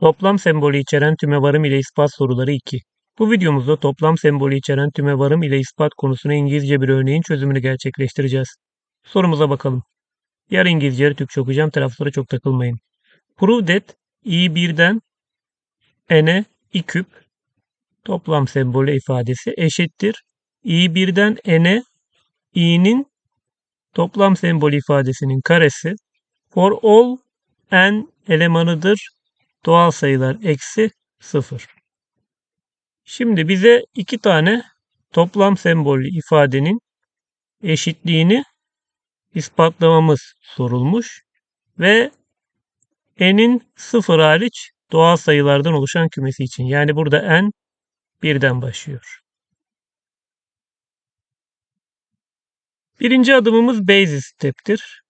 Toplam sembolü içeren tümevarım ile ispat soruları 2. Bu videomuzda toplam sembolü içeren tümevarım ile ispat konusuna İngilizce bir örneğin çözümünü gerçekleştireceğiz. Sorumuza bakalım. Yarı İngilizce Türkçe okuyacağım. Taraflara çok takılmayın. Prove that i1'den n'e i küp toplam sembolü ifadesi eşittir. i1'den n'e i'nin toplam sembolü ifadesinin karesi for all n elemanıdır doğal sayılar eksi 0. Şimdi bize iki tane toplam sembollü ifadenin eşitliğini ispatlamamız sorulmuş ve n'in 0 hariç doğal sayılardan oluşan kümesi için. Yani burada n birden başlıyor. Birinci adımımız basis step'tir.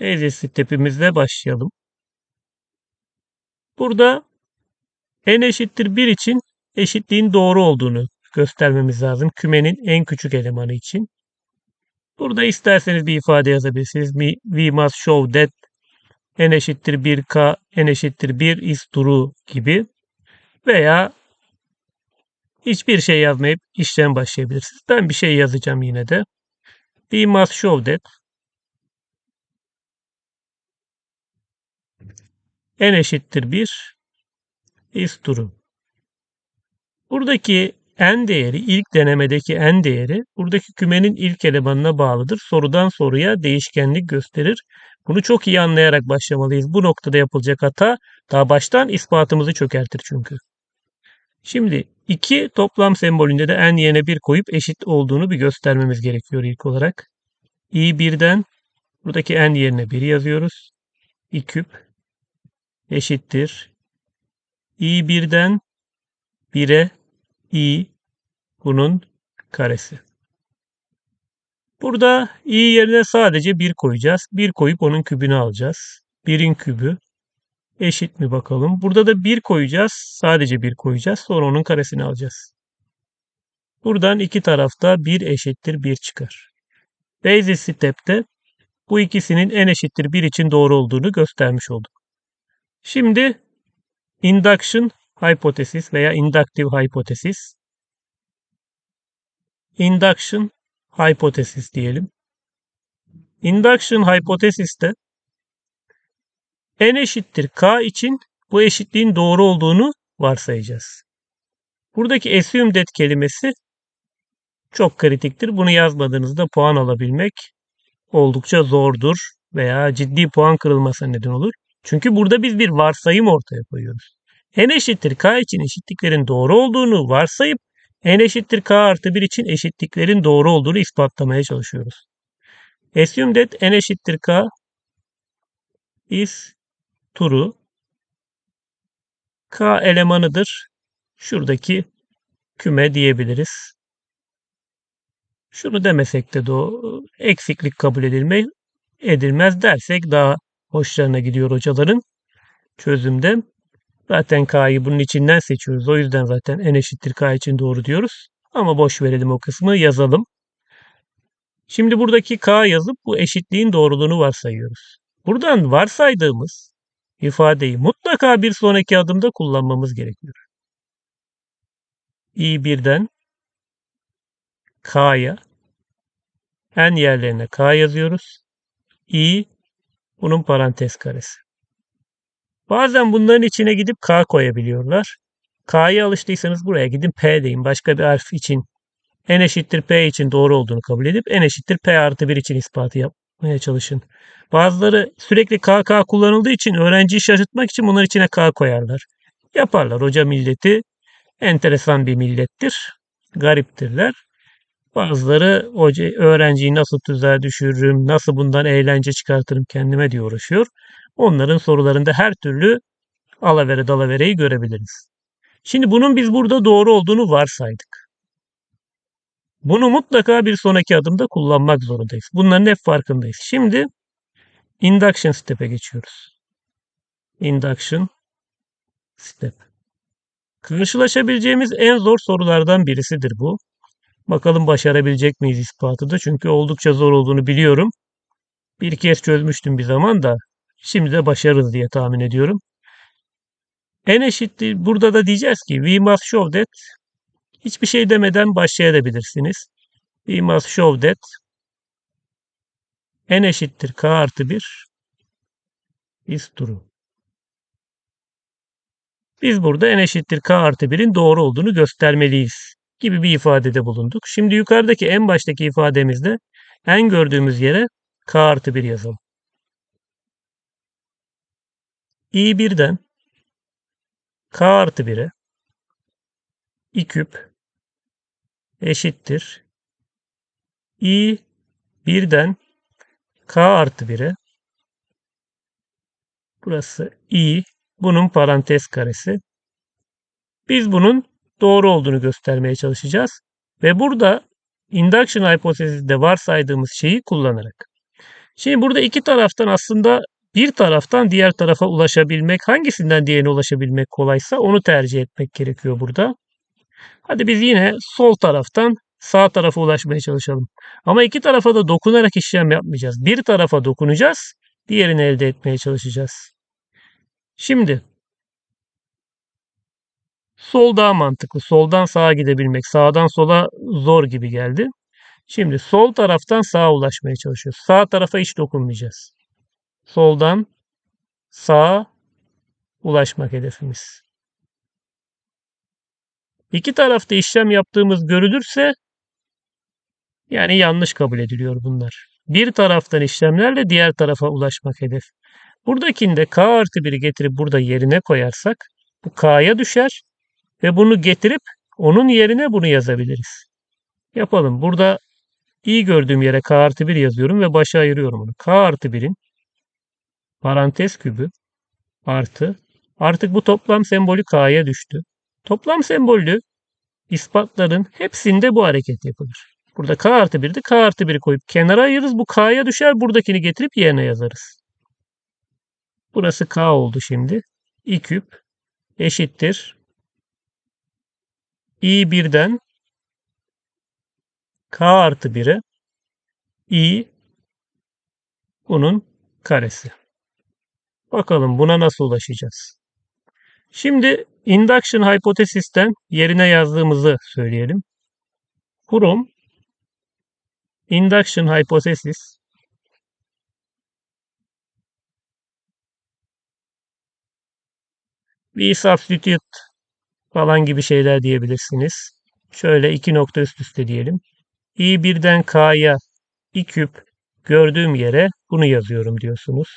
Basis step'imizle başlayalım. Burada n eşittir 1 için eşitliğin doğru olduğunu göstermemiz lazım. Kümenin en küçük elemanı için. Burada isterseniz bir ifade yazabilirsiniz. We must show that n eşittir 1k, n eşittir 1 is true gibi. Veya hiçbir şey yazmayıp işlem başlayabilirsiniz. Ben bir şey yazacağım yine de. We must show that n eşittir 1 is true. Buradaki n değeri, ilk denemedeki n değeri buradaki kümenin ilk elemanına bağlıdır. Sorudan soruya değişkenlik gösterir. Bunu çok iyi anlayarak başlamalıyız. Bu noktada yapılacak hata daha baştan ispatımızı çökertir çünkü. Şimdi 2 toplam sembolünde de n yerine 1 koyup eşit olduğunu bir göstermemiz gerekiyor ilk olarak. i1'den buradaki n yerine 1 yazıyoruz. i küp eşittir. i1'den 1'e i bunun karesi. Burada i yerine sadece 1 koyacağız. 1 koyup onun kübünü alacağız. 1'in kübü eşit mi bakalım. Burada da 1 koyacağız. Sadece 1 koyacağız. Sonra onun karesini alacağız. Buradan iki tarafta 1 eşittir 1 çıkar. Basis step'te bu ikisinin n eşittir 1 için doğru olduğunu göstermiş olduk. Şimdi induction hipotesis veya inductive hipotesis induction hipotesis diyelim. Induction hypothesis'te n eşittir k için bu eşitliğin doğru olduğunu varsayacağız. Buradaki assume that kelimesi çok kritiktir. Bunu yazmadığınızda puan alabilmek oldukça zordur veya ciddi puan kırılmasına neden olur. Çünkü burada biz bir varsayım ortaya koyuyoruz. n eşittir k için eşitliklerin doğru olduğunu varsayıp n eşittir k artı 1 için eşitliklerin doğru olduğunu ispatlamaya çalışıyoruz. Assume that n eşittir k is true. K elemanıdır. Şuradaki küme diyebiliriz. Şunu demesek de do eksiklik kabul edilme edilmez dersek daha hoşlarına gidiyor hocaların çözümde. Zaten K'yı bunun içinden seçiyoruz. O yüzden zaten n eşittir K için doğru diyoruz. Ama boş verelim o kısmı yazalım. Şimdi buradaki K yazıp bu eşitliğin doğruluğunu varsayıyoruz. Buradan varsaydığımız ifadeyi mutlaka bir sonraki adımda kullanmamız gerekiyor. i1'den K'ya n yerlerine K yazıyoruz. i bunun parantez karesi. Bazen bunların içine gidip K koyabiliyorlar. K'ya alıştıysanız buraya gidin P deyin. Başka bir harf için n eşittir P için doğru olduğunu kabul edip n eşittir P artı 1 için ispatı yapmaya çalışın. Bazıları sürekli KK kullanıldığı için öğrenciyi şaşırtmak için bunların içine K koyarlar. Yaparlar. Hoca milleti enteresan bir millettir. Gariptirler. Bazıları hoca, öğrenciyi nasıl tuzağa düşürürüm, nasıl bundan eğlence çıkartırım kendime diye uğraşıyor. Onların sorularında her türlü alavere dalavereyi görebiliriz. Şimdi bunun biz burada doğru olduğunu varsaydık. Bunu mutlaka bir sonraki adımda kullanmak zorundayız. Bunların hep farkındayız. Şimdi induction step'e geçiyoruz. Induction step. Karşılaşabileceğimiz en zor sorulardan birisidir bu. Bakalım başarabilecek miyiz ispatı da. Çünkü oldukça zor olduğunu biliyorum. Bir kez çözmüştüm bir zaman da. Şimdi de başarırız diye tahmin ediyorum. n eşittir. Burada da diyeceğiz ki we must show that hiçbir şey demeden başlayabilirsiniz. We must show that n eşittir k artı 1 is true. Biz burada n eşittir k artı 1'in doğru olduğunu göstermeliyiz gibi bir ifadede bulunduk. Şimdi yukarıdaki en baştaki ifademizde n gördüğümüz yere k artı 1 yazalım. i birden k artı 1'e i küp eşittir i birden k artı 1'e burası i bunun parantez karesi. Biz bunun doğru olduğunu göstermeye çalışacağız. Ve burada induction hipotezinde varsaydığımız şeyi kullanarak. Şimdi burada iki taraftan aslında bir taraftan diğer tarafa ulaşabilmek, hangisinden diğerine ulaşabilmek kolaysa onu tercih etmek gerekiyor burada. Hadi biz yine sol taraftan sağ tarafa ulaşmaya çalışalım. Ama iki tarafa da dokunarak işlem yapmayacağız. Bir tarafa dokunacağız, diğerini elde etmeye çalışacağız. Şimdi sol daha mantıklı. Soldan sağa gidebilmek, sağdan sola zor gibi geldi. Şimdi sol taraftan sağa ulaşmaya çalışıyoruz. Sağ tarafa hiç dokunmayacağız. Soldan sağa ulaşmak hedefimiz. İki tarafta işlem yaptığımız görülürse yani yanlış kabul ediliyor bunlar. Bir taraftan işlemlerle diğer tarafa ulaşmak hedef. Buradakinde k artı 1'i getirip burada yerine koyarsak bu k'ya düşer ve bunu getirip onun yerine bunu yazabiliriz. Yapalım. Burada i gördüğüm yere k artı 1 yazıyorum ve başa ayırıyorum onu. k artı 1'in parantez kübü artı artık bu toplam sembolü k'ya düştü. Toplam sembolü ispatların hepsinde bu hareket yapılır. Burada k artı 1'di. k artı 1'i koyup kenara ayırırız. Bu k'ya düşer. Buradakini getirip yerine yazarız. Burası k oldu şimdi. i küp eşittir. İ birden k artı 1'e i bunun karesi. Bakalım buna nasıl ulaşacağız? Şimdi induction hypothesis'ten yerine yazdığımızı söyleyelim. From induction hypothesis we substitute falan gibi şeyler diyebilirsiniz. Şöyle iki nokta üst üste diyelim. i birden k'ya i küp gördüğüm yere bunu yazıyorum diyorsunuz.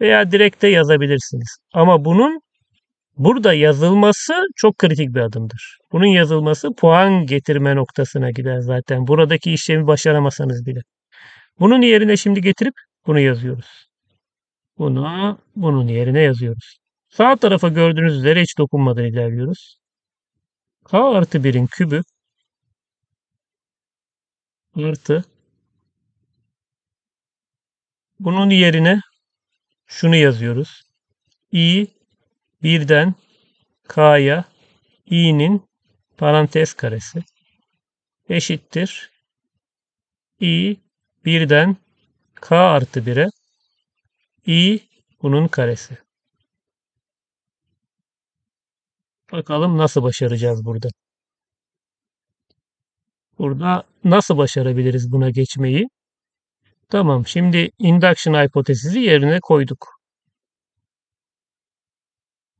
Veya direkt de yazabilirsiniz. Ama bunun burada yazılması çok kritik bir adımdır. Bunun yazılması puan getirme noktasına gider zaten. Buradaki işlemi başaramasanız bile. Bunun yerine şimdi getirip bunu yazıyoruz. Bunu bunun yerine yazıyoruz. Sağ tarafa gördüğünüz üzere hiç dokunmadan ilerliyoruz. K artı 1'in kübü artı bunun yerine şunu yazıyoruz. i birden k'ya i'nin parantez karesi eşittir i birden k artı 1'e i bunun karesi. Bakalım nasıl başaracağız burada. Burada nasıl başarabiliriz buna geçmeyi? Tamam şimdi induction hipotezisi yerine koyduk.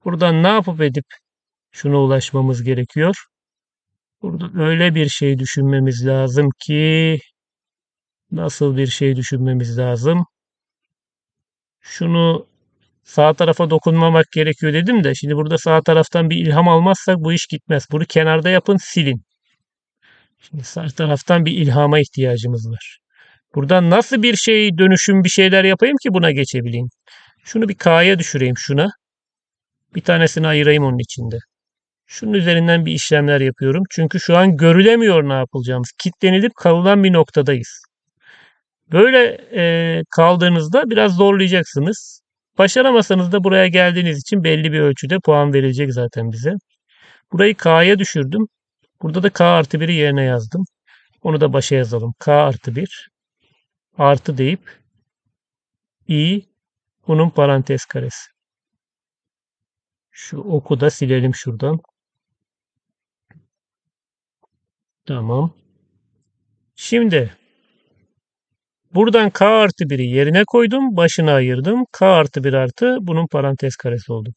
Buradan ne yapıp edip şuna ulaşmamız gerekiyor? Burada öyle bir şey düşünmemiz lazım ki nasıl bir şey düşünmemiz lazım? Şunu sağ tarafa dokunmamak gerekiyor dedim de şimdi burada sağ taraftan bir ilham almazsak bu iş gitmez. Bunu kenarda yapın silin. Şimdi sağ taraftan bir ilhama ihtiyacımız var. Buradan nasıl bir şey dönüşüm bir şeyler yapayım ki buna geçebileyim. Şunu bir K'ya düşüreyim şuna. Bir tanesini ayırayım onun içinde. Şunun üzerinden bir işlemler yapıyorum. Çünkü şu an görülemiyor ne yapılacağımız. Kitlenilip kalınan bir noktadayız. Böyle e, kaldığınızda biraz zorlayacaksınız. Başaramasanız da buraya geldiğiniz için belli bir ölçüde puan verilecek zaten bize. Burayı K'ya düşürdüm. Burada da K artı 1'i yerine yazdım. Onu da başa yazalım. K artı 1 artı deyip i bunun parantez karesi. Şu oku da silelim şuradan. Tamam. Şimdi buradan k artı 1'i yerine koydum. Başına ayırdım. k artı 1 artı bunun parantez karesi oldu.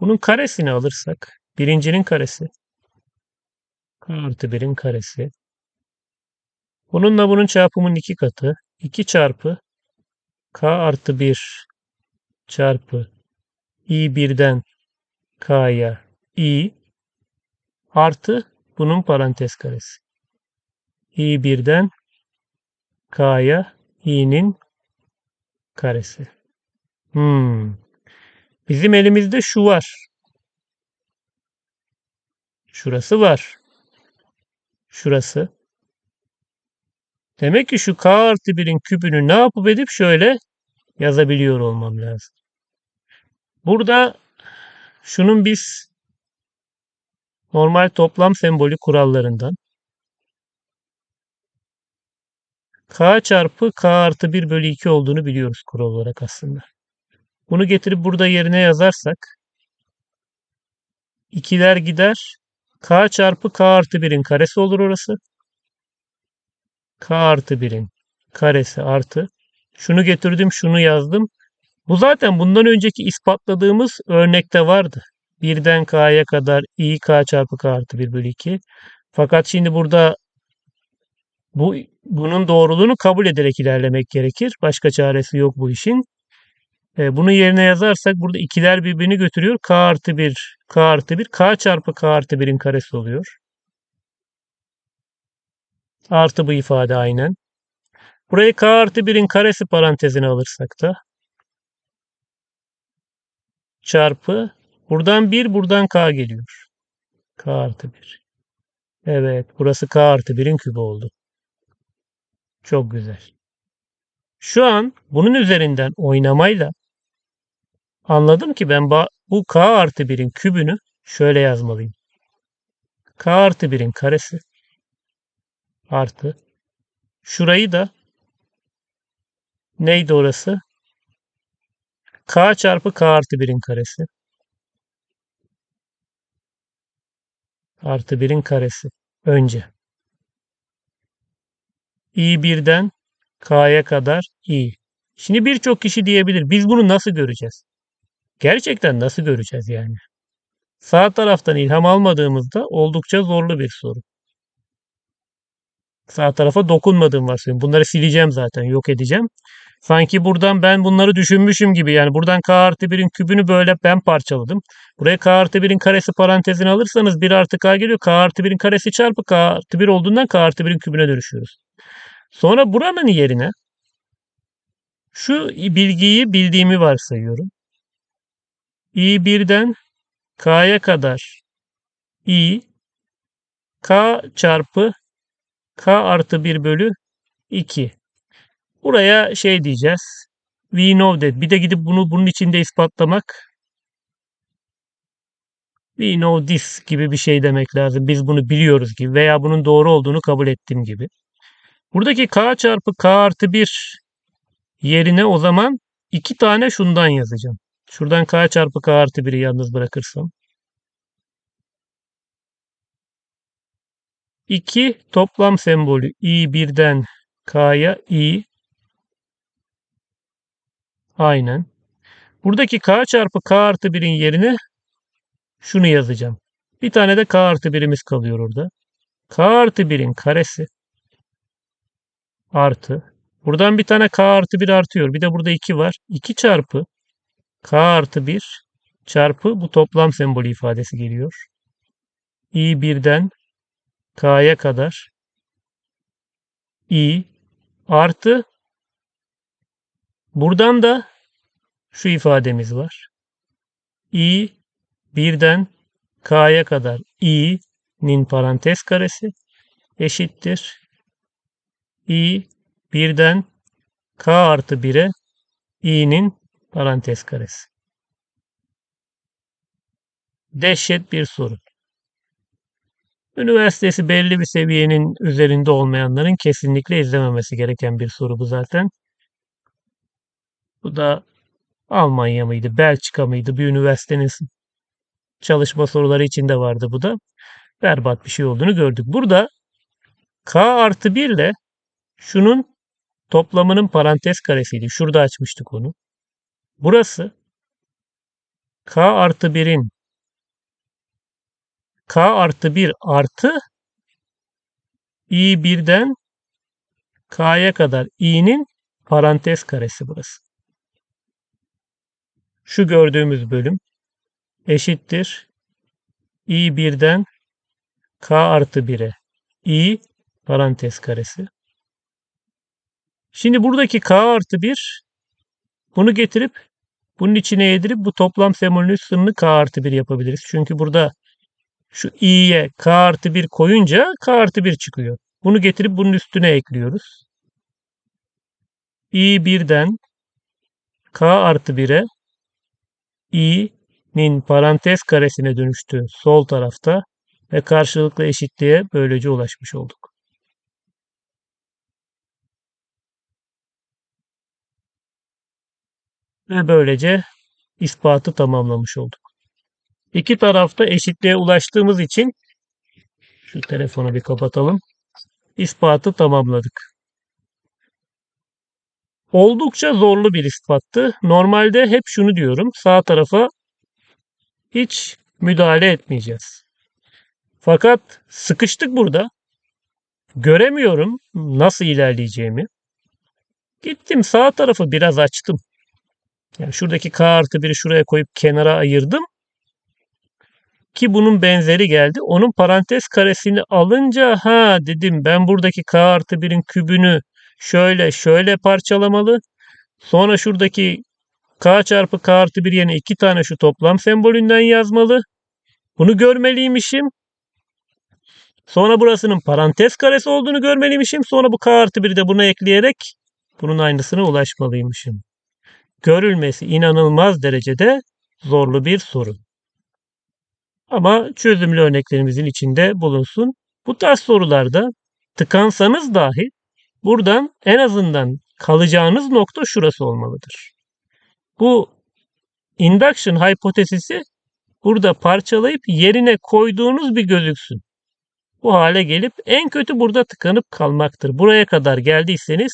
Bunun karesini alırsak birincinin karesi k artı 1'in karesi. Bununla bunun çarpımının iki katı. 2 çarpı k artı 1 çarpı i birden k'ya i artı bunun parantez karesi. i birden k'ya i'nin karesi. Hmm. Bizim elimizde şu var. Şurası var. Şurası. Demek ki şu k artı 1'in küpünü ne yapıp edip şöyle yazabiliyor olmam lazım. Burada şunun biz normal toplam sembolü kurallarından k çarpı k artı 1 bölü 2 olduğunu biliyoruz kural olarak aslında. Bunu getirip burada yerine yazarsak 2'ler gider. k çarpı k artı 1'in karesi olur orası. k artı 1'in karesi artı. Şunu getirdim, şunu yazdım. Bu zaten bundan önceki ispatladığımız örnekte vardı. 1'den k'ya kadar i k çarpı k artı 1 bölü 2. Fakat şimdi burada bu bunun doğruluğunu kabul ederek ilerlemek gerekir. Başka çaresi yok bu işin. E, bunu yerine yazarsak burada ikiler birbirini götürüyor. K artı 1, K artı 1, K çarpı K artı 1'in karesi oluyor. Artı bu ifade aynen. Burayı K artı 1'in karesi parantezine alırsak da çarpı buradan 1 buradan K geliyor. K artı 1. Evet burası K artı 1'in kübü oldu. Çok güzel. Şu an bunun üzerinden oynamayla anladım ki ben bu k artı 1'in kübünü şöyle yazmalıyım. k artı 1'in karesi artı şurayı da neydi orası? k çarpı k artı 1'in karesi artı 1'in karesi önce i birden k'ya kadar i. Şimdi birçok kişi diyebilir biz bunu nasıl göreceğiz? Gerçekten nasıl göreceğiz yani? Sağ taraftan ilham almadığımızda oldukça zorlu bir soru. Sağ tarafa dokunmadığım varsayıyorum. Bunları sileceğim zaten, yok edeceğim. Sanki buradan ben bunları düşünmüşüm gibi yani buradan k artı 1'in kübünü böyle ben parçaladım. Buraya k artı 1'in karesi parantezini alırsanız 1 artı k geliyor. k artı 1'in karesi çarpı k artı 1 olduğundan k artı 1'in kübüne dönüşüyoruz. Sonra buranın yerine şu bilgiyi bildiğimi varsayıyorum. i birden k'ya kadar i k çarpı k artı 1 bölü 2. Buraya şey diyeceğiz. We know that. Bir de gidip bunu bunun içinde ispatlamak. We know this gibi bir şey demek lazım. Biz bunu biliyoruz gibi veya bunun doğru olduğunu kabul ettim gibi. Buradaki k çarpı k artı 1 yerine o zaman iki tane şundan yazacağım. Şuradan k çarpı k artı 1'i yalnız bırakırsam. 2 toplam sembolü i birden k'ya i aynen. Buradaki k çarpı k artı 1'in yerine şunu yazacağım. Bir tane de k artı 1'imiz kalıyor orada. k artı 1'in karesi artı. Buradan bir tane k artı 1 artıyor. Bir de burada 2 var. 2 çarpı k artı 1 çarpı bu toplam sembolü ifadesi geliyor. i birden k'ya kadar i artı buradan da şu ifademiz var. i birden k'ya kadar i'nin parantez karesi eşittir i birden k artı 1'e i'nin parantez karesi. Dehşet bir soru. Üniversitesi belli bir seviyenin üzerinde olmayanların kesinlikle izlememesi gereken bir soru bu zaten. Bu da Almanya mıydı, Belçika mıydı bir üniversitenin çalışma soruları içinde vardı bu da. Berbat bir şey olduğunu gördük. Burada k artı 1 ile şunun toplamının parantez karesiydi. Şurada açmıştık onu. Burası k artı 1'in k artı 1 artı i birden k'ya kadar i'nin parantez karesi burası. Şu gördüğümüz bölüm eşittir i birden k artı 1'e i parantez karesi. Şimdi buradaki k artı 1 bunu getirip bunun içine yedirip bu toplam sembolünün sınırını k artı 1 yapabiliriz. Çünkü burada şu i'ye k artı 1 koyunca k artı 1 çıkıyor. Bunu getirip bunun üstüne ekliyoruz. i birden k artı 1'e i'nin parantez karesine dönüştü sol tarafta ve karşılıklı eşitliğe böylece ulaşmış olduk. Ve böylece ispatı tamamlamış olduk. İki tarafta eşitliğe ulaştığımız için şu telefonu bir kapatalım. İspatı tamamladık. Oldukça zorlu bir ispattı. Normalde hep şunu diyorum. Sağ tarafa hiç müdahale etmeyeceğiz. Fakat sıkıştık burada. Göremiyorum nasıl ilerleyeceğimi. Gittim sağ tarafı biraz açtım. Yani şuradaki k artı 1'i şuraya koyup kenara ayırdım. Ki bunun benzeri geldi. Onun parantez karesini alınca ha dedim ben buradaki k artı 1'in kübünü şöyle şöyle parçalamalı. Sonra şuradaki k çarpı k artı 1 yerine iki tane şu toplam sembolünden yazmalı. Bunu görmeliymişim. Sonra burasının parantez karesi olduğunu görmeliymişim. Sonra bu k artı 1'i de buna ekleyerek bunun aynısına ulaşmalıymışım. Görülmesi inanılmaz derecede zorlu bir sorun. Ama çözümlü örneklerimizin içinde bulunsun. Bu tarz sorularda tıkansanız dahi buradan en azından kalacağınız nokta şurası olmalıdır. Bu induction hipotezisi burada parçalayıp yerine koyduğunuz bir gözüksün. Bu hale gelip en kötü burada tıkanıp kalmaktır. Buraya kadar geldiyseniz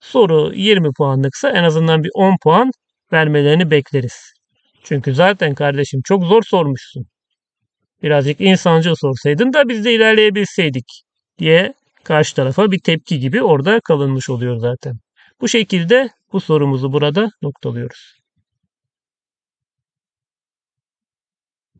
soru 20 puanlıksa en azından bir 10 puan vermelerini bekleriz. Çünkü zaten kardeşim çok zor sormuşsun. Birazcık insancıl sorsaydın da biz de ilerleyebilseydik diye karşı tarafa bir tepki gibi orada kalınmış oluyor zaten. Bu şekilde bu sorumuzu burada noktalıyoruz.